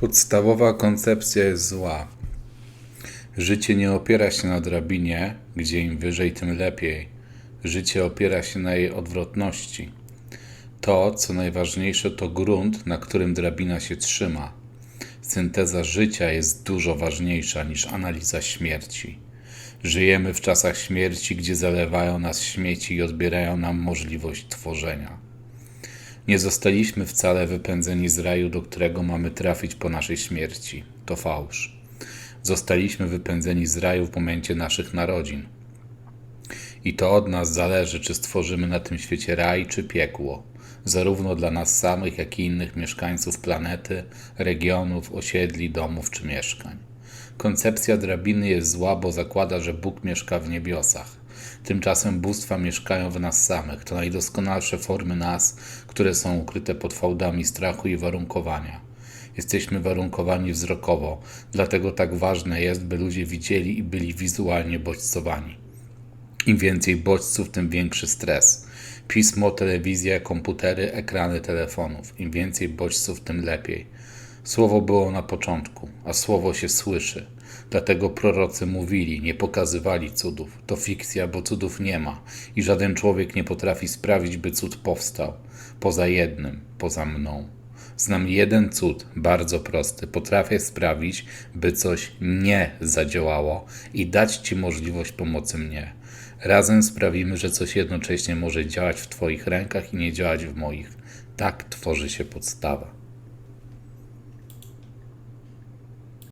Podstawowa koncepcja jest zła. Życie nie opiera się na drabinie, gdzie im wyżej, tym lepiej. Życie opiera się na jej odwrotności. To, co najważniejsze, to grunt, na którym drabina się trzyma. Synteza życia jest dużo ważniejsza niż analiza śmierci. Żyjemy w czasach śmierci, gdzie zalewają nas śmieci i odbierają nam możliwość tworzenia. Nie zostaliśmy wcale wypędzeni z raju, do którego mamy trafić po naszej śmierci. To fałsz. Zostaliśmy wypędzeni z raju w momencie naszych narodzin. I to od nas zależy, czy stworzymy na tym świecie raj czy piekło, zarówno dla nas samych, jak i innych mieszkańców planety, regionów, osiedli, domów czy mieszkań. Koncepcja drabiny jest zła, bo zakłada, że Bóg mieszka w niebiosach. Tymczasem bóstwa mieszkają w nas samych. To najdoskonalsze formy nas, które są ukryte pod fałdami strachu i warunkowania. Jesteśmy warunkowani wzrokowo, dlatego tak ważne jest, by ludzie widzieli i byli wizualnie bodźcowani. Im więcej bodźców, tym większy stres. Pismo, telewizja, komputery, ekrany telefonów. Im więcej bodźców, tym lepiej. Słowo było na początku, a słowo się słyszy. Dlatego prorocy mówili, nie pokazywali cudów. To fikcja, bo cudów nie ma i żaden człowiek nie potrafi sprawić, by cud powstał. Poza jednym, poza mną. Znam jeden cud, bardzo prosty. Potrafię sprawić, by coś nie zadziałało i dać Ci możliwość pomocy mnie. Razem sprawimy, że coś jednocześnie może działać w Twoich rękach i nie działać w moich. Tak tworzy się podstawa.